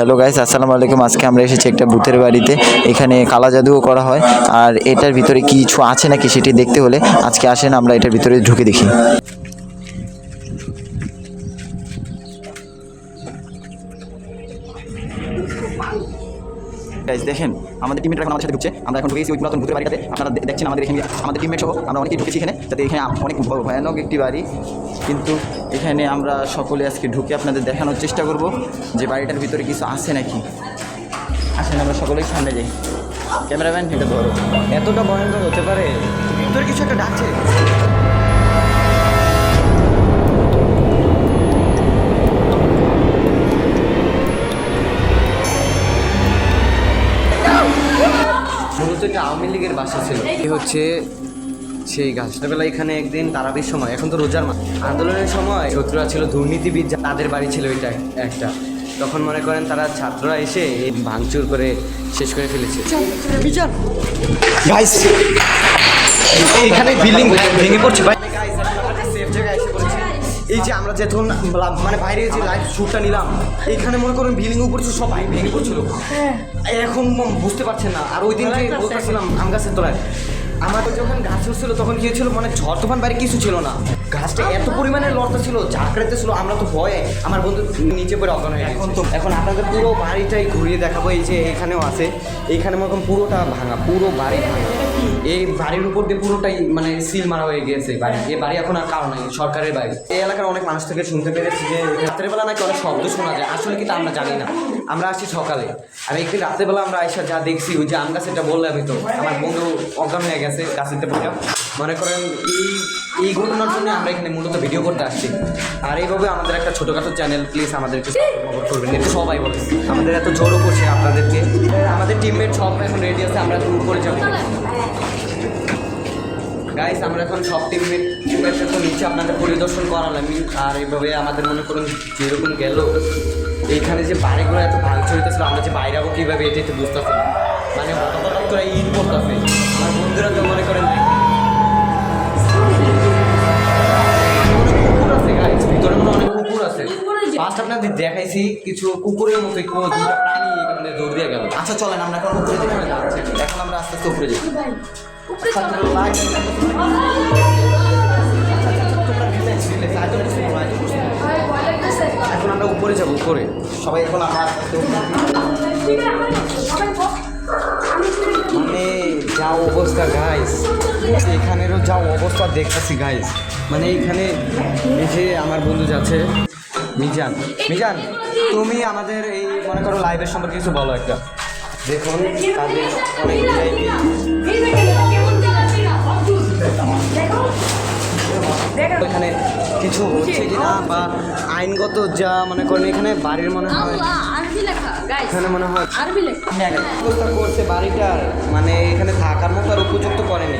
Hello guys আসসালামু আলাইকুম। আজকে আমরা এসেছি একটা বুথের বাড়িতে। এখানে কালা জাদুও করা হয়। আর এটার ভিতরে কিছু আছে নাকি সেটি দেখতে হলে আজকে আসেন, আমরা এটার ভিতরে ঢুকে দেখি। গাইস দেখেন, আমাদের টিমমেট এখন আমাদের সাথে ঢুকছে। আমরা এখন ঢুকেছি ওই পুরাতন ভূতের বাড়িটাতে। আপনারা দেখছেন আমাদের এখানে আমাদের টিমমেট সহ আমরা অনেকেই ঢুকেছি এখানে। যাতে এখানে অনেক ভয়ানক একটি বাড়ি। কিন্তু এখানে আমরা সকলে আজকে ঢুকে আপনাদের দেখানোর চেষ্টা করব যে বাড়িটার ভিতরে কিছু আছে নাকি। আসেন, আমরা সকলেই সামনে যাই। ক্যামেরাম্যান, এটা ধরো। এতটা ভয়ঙ্কর হতে পারে? ভিতরে কিছু একটা ডাকছে। বাসা ছিল। এই হচ্ছে সেই গাছ। ছোটবেলা এখানে একদিন তারাবির সময় এখন তো রোজার মা আন্দোলনের সময় শত্রুরা ছিল দুর্নীতিবিদ যা- তাদের বাড়ি ছিল এটা একটা। তখন মনে করেন তারা ছাত্ররা এসে এই ভাঙচুর করে শেষ করে ফেলেছে। এখানে বিল্ডিং ভেঙে পড়ছে। ভাই এই যে আমরা যখন মানে বাইরে যে লাইভ শ্যুটটা নিলাম এইখানে মনে করুন বিল্ডিং উপর সব ভেঙে পড়ছিল। এখন বুঝতে পারছেন না। আর ওই দিন যে বলতেছিলাম আম গাছের তলায় আমাদের যখন গাছ উঠছিল তখন কি হয়েছিল মানে ঝড় তুফান বাইরে কিছু ছিল না। গাছটা এত পরিমাণে লড়তে ছিল ঝাঁকড়াতে ছিল আমরা তো ভয়ে আমার বন্ধু নিচে পড়ে অজ্ঞান হয়ে এখন তো এখন আপনাদের পুরো বাড়িটাই ঘুরিয়ে দেখাবো এই যে এখানেও আছে। এইখানে মনে করুন পুরোটা ভাঙা পুরো বাড়ি ভাঙা। এই বাড়ির উপর দিয়ে পুরোটাই মানে সিল মারা হয়ে গিয়েছে বাড়ি। এই বাড়ি এখন আর কারও নাই, সরকারের বাড়ি। এই এলাকার অনেক মানুষ থেকে শুনতে পেরেছি যে রাত্রেবেলা নাকি অনেক শব্দ শোনা যায়। আসলে কিন্তু আমরা জানি না। আমরা আসছি সকালে। আর একদিন রাত্রেবেলা আমরা আইসা যা দেখছি, ওই যে আম গাছ এটা আমি তো, আমার বন্ধু অজ্ঞান হয়ে গেছে গাছেতে পড়ে মনে করেন, এই এই ঘটনার জন্য আমরা এখানে মূলত ভিডিও করতে আসছি। আর এইভাবে আমাদের একটা ছোটোখাটো চ্যানেল প্লিজ আমাদেরকে করবেন। এটা সবাই বলে। আমাদের এত জোরও করছে আপনাদেরকে। আমাদের টিমমেট সব এখন রেডি আছে, আমরা একটু উপরে যাব। গাইস আমরা এখন সব টিমমেট টিমমেট তো নিচে আপনাদের পরিদর্শন করালাম। আর এইভাবে আমাদের মনে করুন, যেরকম গেল, এইখানে যে বাড়িগুলো এত ভাঙচুর হইতেছিল, আমরা যে বাইরে কীভাবে এটা একটু বুঝতেছি না। মানে হঠাৎ হঠাৎ করে ঈদ পড়তেছে। আমার বন্ধুরা তো মনে করেন ভিতরে মনে অনেক কুকুর আছে ফার্স্ট আপনাদের দেখাইছি কিছু কুকুরের মতো একটু দুটো প্রাণী এখানে দৌড় দিয়ে গেল আচ্ছা চলেন আমরা এখন উপরে যাই এখন আমরা আস্তে আস্তে উপরে যাই এখন আমরা উপরে যাব উপরে সবাই এখন আমরা আস্তে আস্তে মানে যা অবস্থা গাইস এখানেরও যা অবস্থা দেখতেছি গাইস মানে এখানে এই যে আমার বন্ধু যাচ্ছে, মিজান। মিজান, তুমি আমাদের এই, মনে করো লাইভের সম্পর্কে কিছু বলো একটা। দেখুন এখানে কিছু হচ্ছে কিনা বা আইনগত যা মনে করেন, এখানে বাড়ির মনে হয়। এখানে মনে হয় আরবি লেখা। করছে বাড়িটার। মানে এখানে থাকার মতো আর উপযুক্ত করেনি।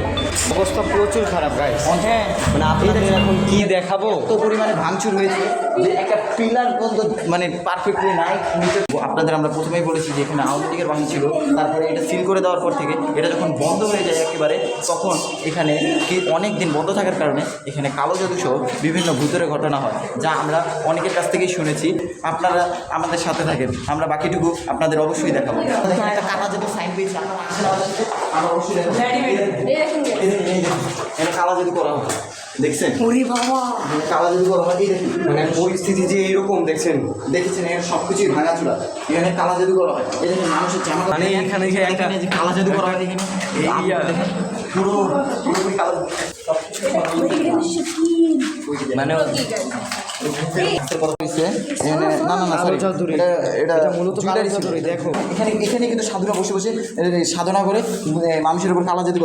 অবস্থা প্রচুর খারাপ গাইস হ্যাঁ মানে আপনাদের এখন কি দেখাবো? এত পরিমাণে ভাঙচুর হয়েছে যে একটা পিলার পর্যন্ত মানে পারফেক্টলি নাই নিচে আপনাদের আমরা প্রথমেই বলেছি যে এখানে আওয়ামী লীগের বাহিনী ছিল তারপরে এটা সিল করে দেওয়ার পর থেকে এটা যখন বন্ধ হয়ে যায় একেবারে তখন এখানে কি অনেক দিন বন্ধ থাকার কারণে এখানে কালো জাদু সহ বিভিন্ন ভূতের ঘটনা হয় যা আমরা অনেকের কাছ থেকেই শুনেছি। আপনারা আমাদের সাথে থাকেন আমরা বাকিটুকু আপনাদের অবশ্যই দেখাবো। দেখেন একটা কাটা জাদু সাইন পেয়েছি আপনারা আসেন আমরা অবশ্যই। এটা কালা জাদু করা হয় দেখছেন? কালা জাদু করা হয় এই দেখেন মানে পরিস্থিতি যে এইরকম দেখছেন? দেখেছেন এখানে সব কিছুই ভাঙাচুরা এখানে কালা জাদু করা হয় এই দেখেন মানুষের জামা মানে এখানে যে একটা- এখানে যে কালা জাদু করা হয় এই পুরো পুরোপুরি কালা মানে না না না এটা মূলত দেখো। এখানে এখানে কিন্তু সাধুরা বসে বসে সাধনা করে মানুষের উপর কালা যেতে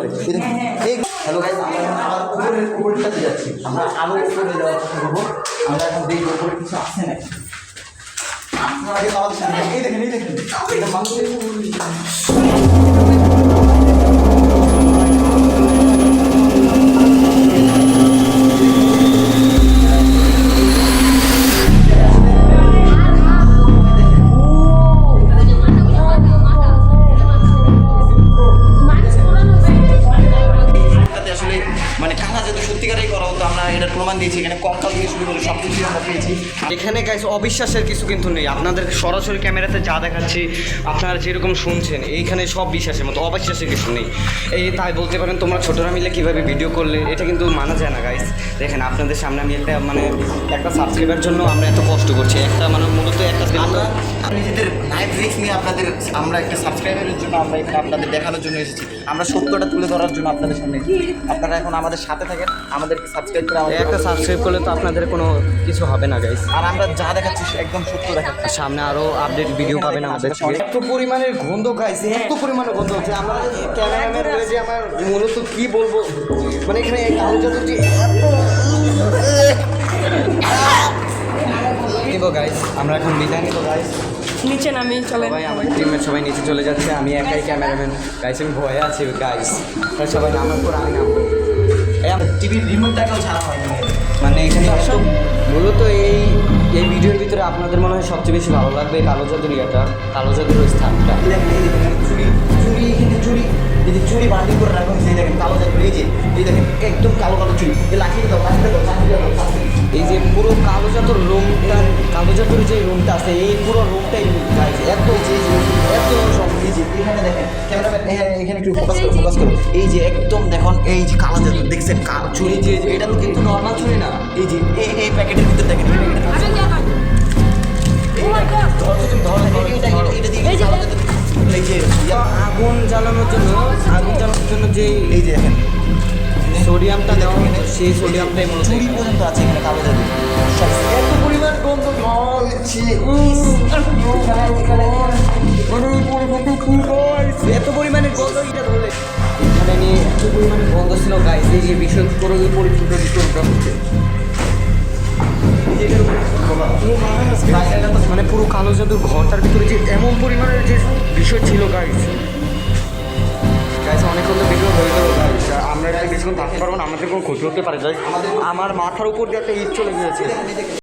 হ্যালো গাইস আমরা এখন আবার উপরের উপরটাতে যাচ্ছি। আমরা আরও উপরে যাওয়ার চেষ্টা করব। আমরা এখন উপরে কিছু আছে নাকি। আপনারা আগে আমাদের সাথে এই দেখেন এই দেখেন। এটা মানুষের এখানে গাইস অবিশ্বাসের কিছু কিন্তু নেই। আপনাদের সরাসরি ক্যামেরাতে যা দেখাচ্ছি আপনারা যেরকম শুনছেন এইখানে সব বিশ্বাসের মতো অবিশ্বাসের কিছু নেই। এই তাই বলতে পারেন তোমরা ছোটরা মিলে কীভাবে ভিডিও করলে এটা কিন্তু মানা যায় না গাইস দেখেন আপনাদের সামনে আমি একটা মানে একটা সাবস্ক্রাইবার জন্য আমরা এত কষ্ট করছি। একটা মানে মূলত একটা নিজেদের লাইভ রিস্ক নিয়ে আপনাদের আমরা একটা সাবস্ক্রাইবারের জন্য আমরা এখানে আপনাদের দেখানোর জন্য এসেছি। আমরা সত্যটা তুলে ধরার জন্য আপনাদের সামনে আপনারা এখন আমাদের সাথে থাকেন আমাদেরকে সাবস্ক্রাইব করে আমাদের একটা সাবস্ক্রাইব করলে তো আপনাদের কোনো কিছু হবে না গাইস আর আমরা যা দেখাচ্ছি একদম সত্য দেখাচ্ছি। সামনে আরও আপডেট ভিডিও পাবেন আমাদের। থেকে এত পরিমাণের গন্ধ গাইছে এত পরিমাণের গন্ধ হচ্ছে। আমরা ক্যামেরাম্যান হয়ে যে আমার মূলত কি বলব? মানে এখানে জাদুর যে নিব গাইস আমরা এখন বিদায় নিব গাইস নিচে নামি চলে সবাই আমার টিমের সবাই নিচে চলে যাচ্ছে আমি একাই ক্যামেরাম্যান গাইস আমি ভয়ে আছি গাইস সবাই নামার পর আমি নামবো। আমার টিভির রিমোটটাকেও ছাড়া হয়নি। মানে এখানে এত মূলত এই এই ভিডিওর ভিতরে আপনাদের মনে হয় সবচেয়ে বেশি ভালো লাগবে এই কালো জাদুর ইয়েটা কালো জাদুর ওই স্থানটা? চুরি চুরি এখানে চুরি এই যে চুরি বান্ডিল করে রাখুন এই দেখেন কালো জাদু এই যে এই দেখেন একদম কালো কালো চুরি। এই লাঠিটা দাও লাঠিটা দাও লাঠিটা দাও এই যে পুরো কালো জাদুর রুমটা কালো জাদুর যে রুমটা আছে এই পুরো রুমটাই এত যে এত সব এই যে এখানে দেখেন ক্যামেরাম্যান এখানে এখানে একটু ফোকাস করো ফোকাস করো। এই যে একদম দেখুন এই যে কালো জাদু দেখছেন কালো চুরি যে এটা তো কিন্তু নর্মাল চুরি না। এই যে এই এই প্যাকেটের ভিতর। দেখেন ইয়া, আগুন জ্বালানোর জন্য আগুন জ্বালানোর জন্য যে এই যে দেখেন। সোডিয়ামটা দেওয়া হতো সেই সোডিয়ামটাই মূলত চুরি পর্যন্ত আছে এখানে কালো জাদু। এত পরিমাণ গন্ধ হচ্ছে যে বিষয় পুরো পরিচিত বিষয়টা হচ্ছে। মানে পুরো কালো জাদুর ঘরটার ভিতরে যে এমন পরিমাণের যে বিষয় ছিল গাইস গাইস অনেকক্ষণ তো আমরা এটা বেশিক্ষণ থাকতে পারব না, আমাদের কোনো ক্ষতি হতে পারে গাইস আমার মাথার উপর দিয়ে একটা ইট চলে গিয়েছে।